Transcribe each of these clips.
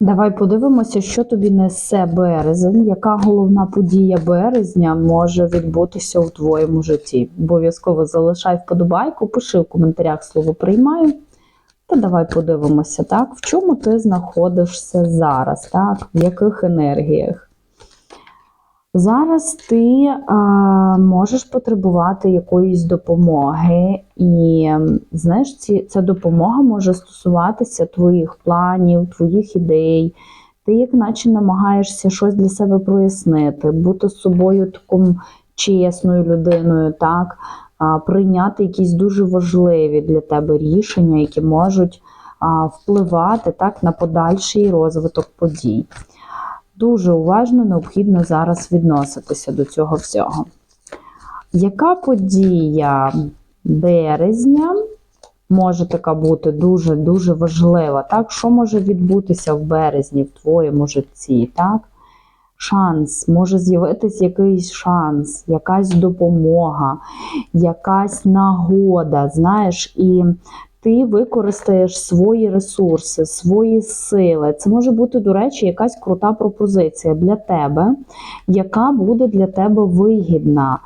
Давай подивимося, що тобі несе березень, яка головна подія березня може відбутися у твоєму житті. Обов'язково залишай вподобайку, пиши в коментарях слово приймаю. Та давай подивимося, так, в чому ти знаходишся зараз, так, в яких енергіях. Зараз ти а, можеш потребувати якоїсь допомоги, і знаєш, ці, ця допомога може стосуватися твоїх планів, твоїх ідей. Ти, як наче, намагаєшся щось для себе прояснити, бути з собою таким чесною людиною, так, а, прийняти якісь дуже важливі для тебе рішення, які можуть а, впливати так, на подальший розвиток подій. Дуже уважно необхідно зараз відноситися до цього всього. Яка подія березня може така бути дуже-дуже важлива? Так? Що може відбутися в березні в твоєму житті? Так? Шанс, може з'явитись якийсь шанс, якась допомога, якась нагода, знаєш, і ти використаєш свої ресурси, свої сили. Це може бути, до речі, якась крута пропозиція для тебе, яка буде для тебе вигідна.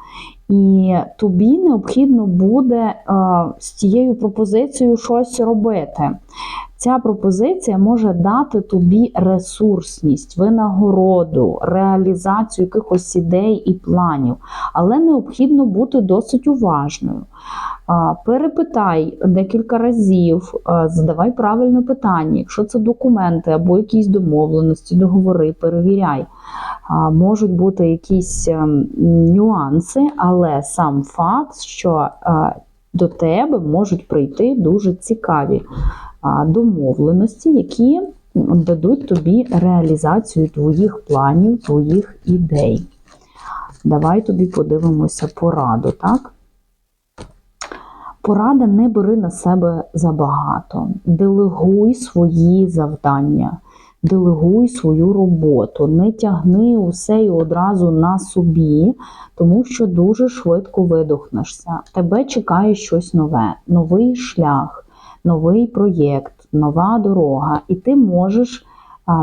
І тобі необхідно буде а, з цією пропозицією щось робити. Ця пропозиція може дати тобі ресурсність, винагороду, реалізацію якихось ідей і планів, але необхідно бути досить уважною. Перепитай декілька разів, задавай правильне питання. Якщо це документи або якісь домовленості, договори, перевіряй. Можуть бути якісь ем, нюанси, але сам факт, що до тебе можуть прийти дуже цікаві домовленості, які дадуть тобі реалізацію твоїх планів, твоїх ідей. Давай тобі подивимося пораду, так? Порада не бери на себе забагато. Делегуй свої завдання, делегуй свою роботу, не тягни усе і одразу на собі, тому що дуже швидко видохнешся. Тебе чекає щось нове, новий шлях, новий проєкт, нова дорога, і ти можеш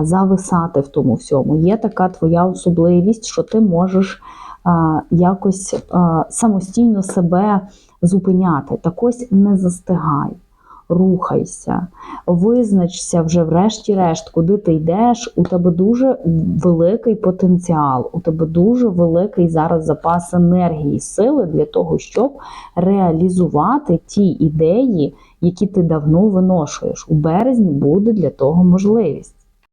зависати в тому всьому. Є така твоя особливість, що ти можеш якось самостійно себе зупиняти. Так ось не застигай, рухайся, визначся вже, врешті-решт, куди ти йдеш. У тебе дуже великий потенціал, у тебе дуже великий зараз запас енергії, сили для того, щоб реалізувати ті ідеї, які ти давно виношуєш. У березні буде для того можливість.